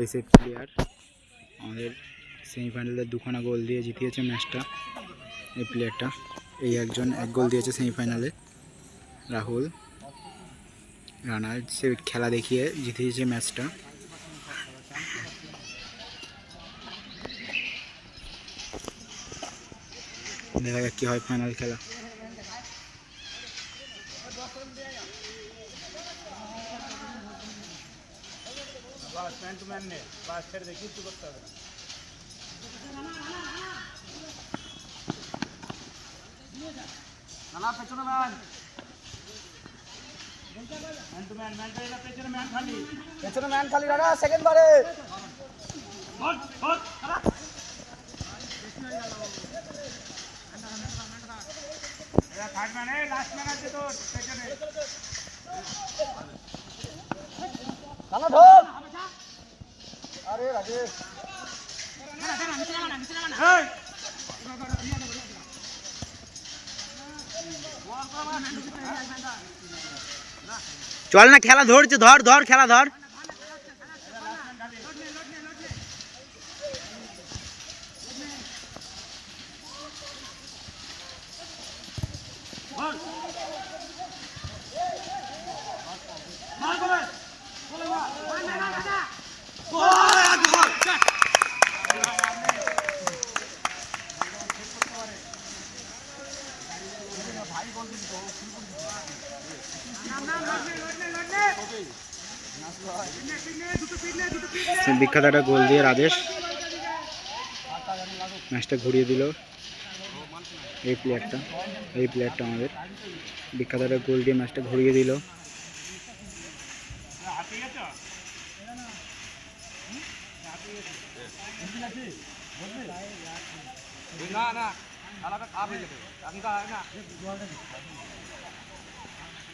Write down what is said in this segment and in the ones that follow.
এই set player আমাদের সেমিফাইনালে দুখানা গোল দিয়ে জিতিয়েছে ম্যাচটা এই প্লেয়ারটা এই একজন এক গোল দিয়েছে সেমিফাইনালে রাহুল। রানা সে খেলা দেখিয়ে জিতিয়েছে ম্যাচটা দেখা যাক কী হয় ফাইনাল খেলা। বাস ম্যান টু ম্যান নে, বাস ছেড়ে দেখি কিছু করতে হবে না। না পেছনে ম্যান। ম্যান ম্যান ম্যান পেছনে ম্যান খালি। পেছনে ম্যান খালি, দাদা সেকেন্ড বারে হট হট এটা থার্ড ম্যান এই লাস্ট ম্যান আছে তোর পেছনে রানা ঢোল আরে রাজেশ এই চল না খেলা ধরছে ধর ধর খেলা ধর মার করে সে বিখ্যাত একটা গোল দিয়ে রাজেশ ম্যাচটা ঘুরিয়ে দিল। এই প্লেয়ারটা এই প্লেয়ারটা আমাদের। বিখ্যাত একটা গোল দিয়ে ম্যাচটা ঘুরিয়ে দিল। গেছো না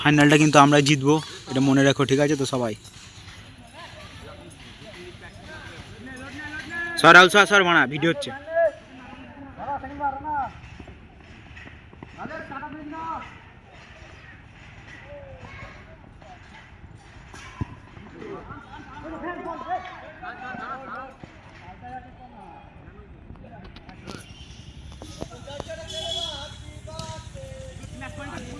ফাইনালটা কিন্তু আমরা জিতবো, এটা মনে রাখো, ঠিক আছে তো সবাই? সর সর সর মানা, ভিডিও হচ্ছে। রানা সেকেন্ড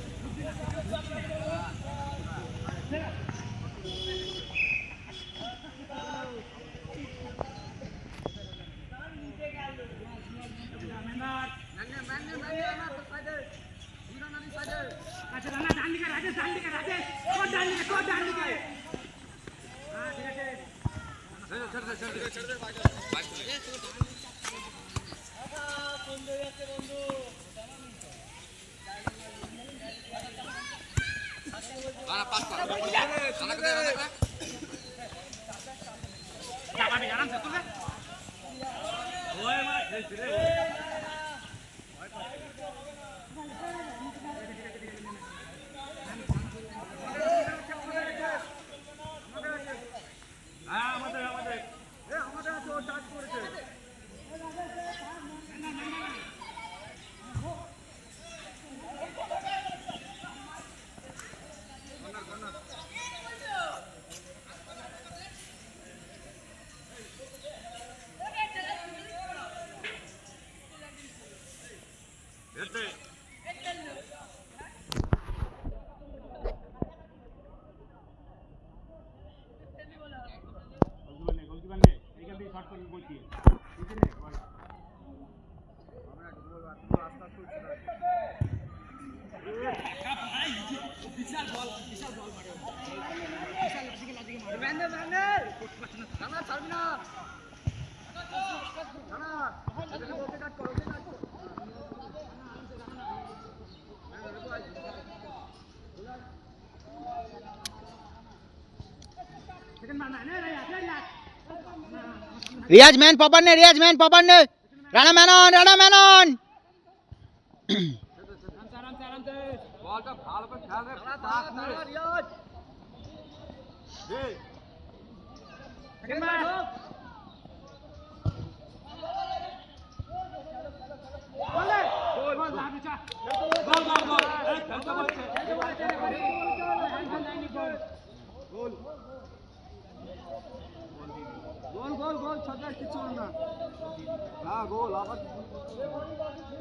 রিয়াজ ম্যান পাপার নে রিয়াজ ম্যান পাপার নে। রানা ম্যানন রানা ম্যানন। বলটা ভালো করে খেলে রিয়াজ। দে সেকেন্ড বার বলে গোল গোল লাগু চা গোল গোল গোল এই খেলতে বলছে খেলতে বলছে গোল গোল গোল গোল গোল ছজা কিছু না হ্যাঁ গোল আবার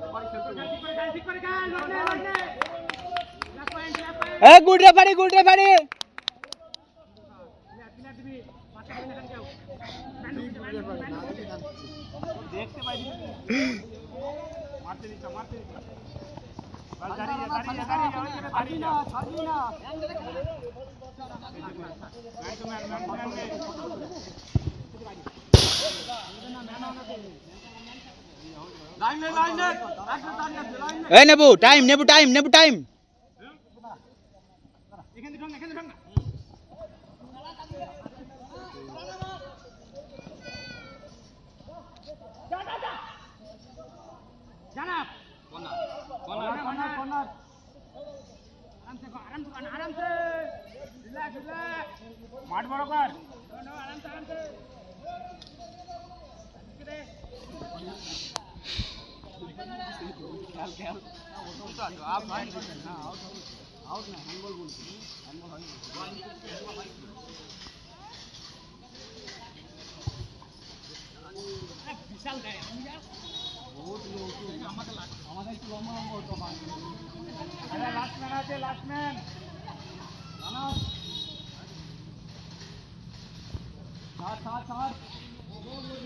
আবার খেলতে হবে। ঠিক করে খেল ঠিক করে খেল লড়নে লড়নে লাস্ট পয়েন্ট লাস্ট পয়েন্ট এ good referee good referee player দিবি পাঁচটা করে এখানে যাও দেখতে পাই মারতে দিচ্ছ মারতে দিচ্ছ। দাঁড়িয়ে দাঁড়িয়ে দাঁড়িয়ে দাঁড়িয়ে না ছাড়বি না লাইন নে লাইন নে একদম দাঁড়িয়ে আছে লাইন নে এ নেবু টাইম নেবু টাইম নেবু টাইম এখানে ঢং এখানে ঢং। বিশাল দেয় আরে লাস্ট ম্যান আছে লাস্ট ম্যান ছাড় ছাড় ছাড় এই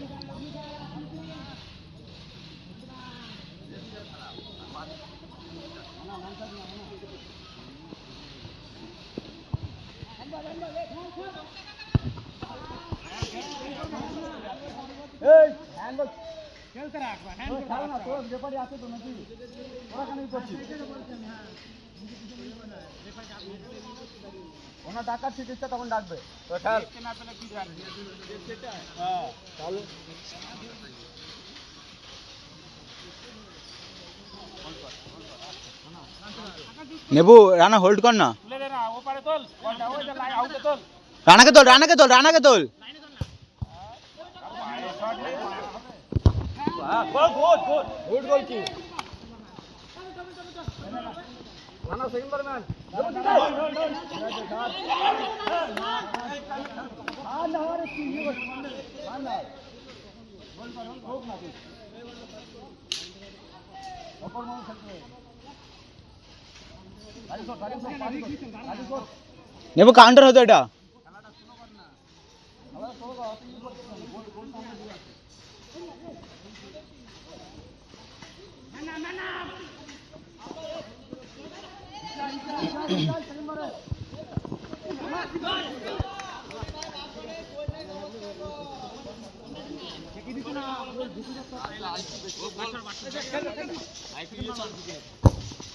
ওনা ডাকার ইচ্ছা তখন ডাকবে নেবু রানা হোল্ড কর না। তুলে দে না ও পারে তোল বলটা ওই যে লাই আউটে তোল রানাকে তোল রানাকে তোল রানাকে তোল গোল গোল গোল গুড গোল কি নেবু কাউন্টার হতো এটা।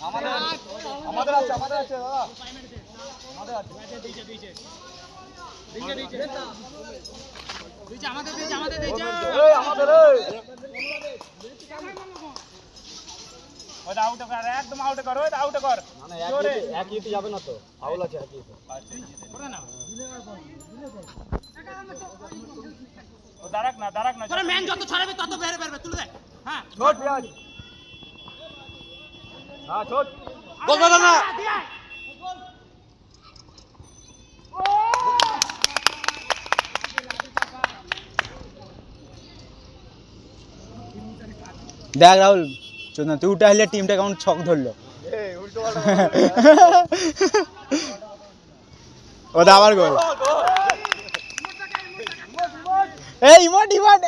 আমাদের আমাদের আছে আমাদের আছে দাদা আমাদের আছে দিয়েছে আমাদের দিয়েছে আমাদের দিয়েছে আমাদের এই ওটা আউট কর একদম আউট কর ওটা আউট কর। না না একই একই যাবে না তো? ফাউল আছে না ও দাঁড়াক না দাঁড়াক না তোরা ম্যান যত ছড়াবে তত বের বেরবে তুলে দে। হ্যাঁ। ছোট পেঁয়াজ। হ্যাঁ ছোট। গোল গোল না দেখ রাহুল চোদনা তুই উঠে আসলে টিমটা কেমন ছক ধরলো? ওটা আবার গোল এই ইমোট ইমোট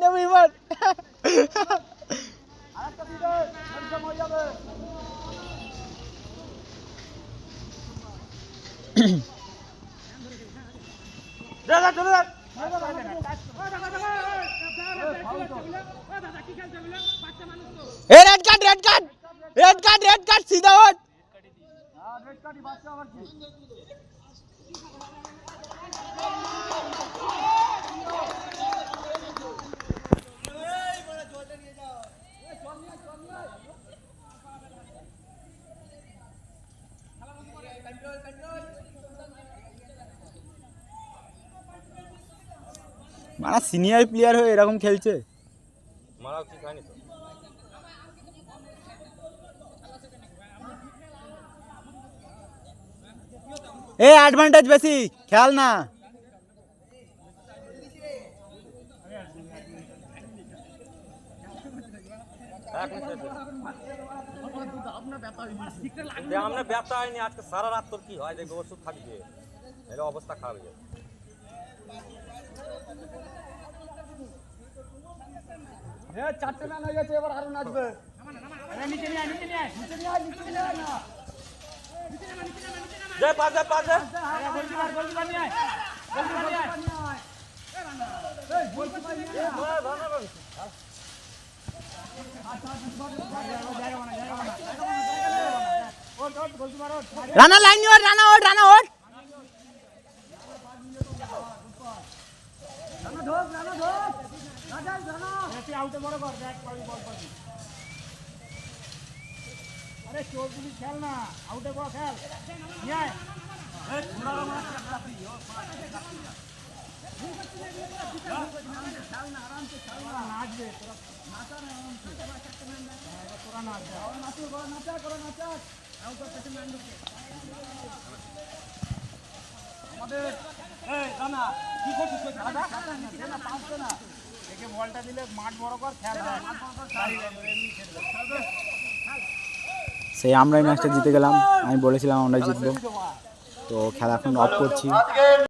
নেবু ইমোট আরেকটা দিবে একদম হয়ে যাবে দে দে চলে রেড রেড রেড সিধা মানে সিনিয়র প্লেয়ার হয়ে এরকম খেলছে। মারাও ঠিক হয়নি তো এ অ্যাডভান্টেজ বেশি খেয়াল না এক মিনিট যে আমরা ব্যথা হয়নি আজকে সারা রাত তোর কি হয় দেখবে ওষুধ থাকবে এর অবস্থা খারাপ হয়ে যাবে এ চারটে রান হয়ে গেছে এবার আরও নাচবে। যে পাশে পাশে Rana line out Rana out Rana out আরে চোর পুলিশ খেল না আউটে বল খেল আয়। তোরা নাচবে, তোরা নাচা না আরামসে। হ্যাঁ, এবার তোরা নাচ, হ্যাঁ। ওরা নাচুক, ওরা নাচাক, ওরা নাচাক। আমাদের এই রানা কি করছিস না পাস না একে বলটা দিলে মাঠ বড় কর সেই আমরা ম্যাচটা জিতে গেলাম। আমি বলেছিলাম আমরা জিতবো। তো খেলা এখন অফ করছি।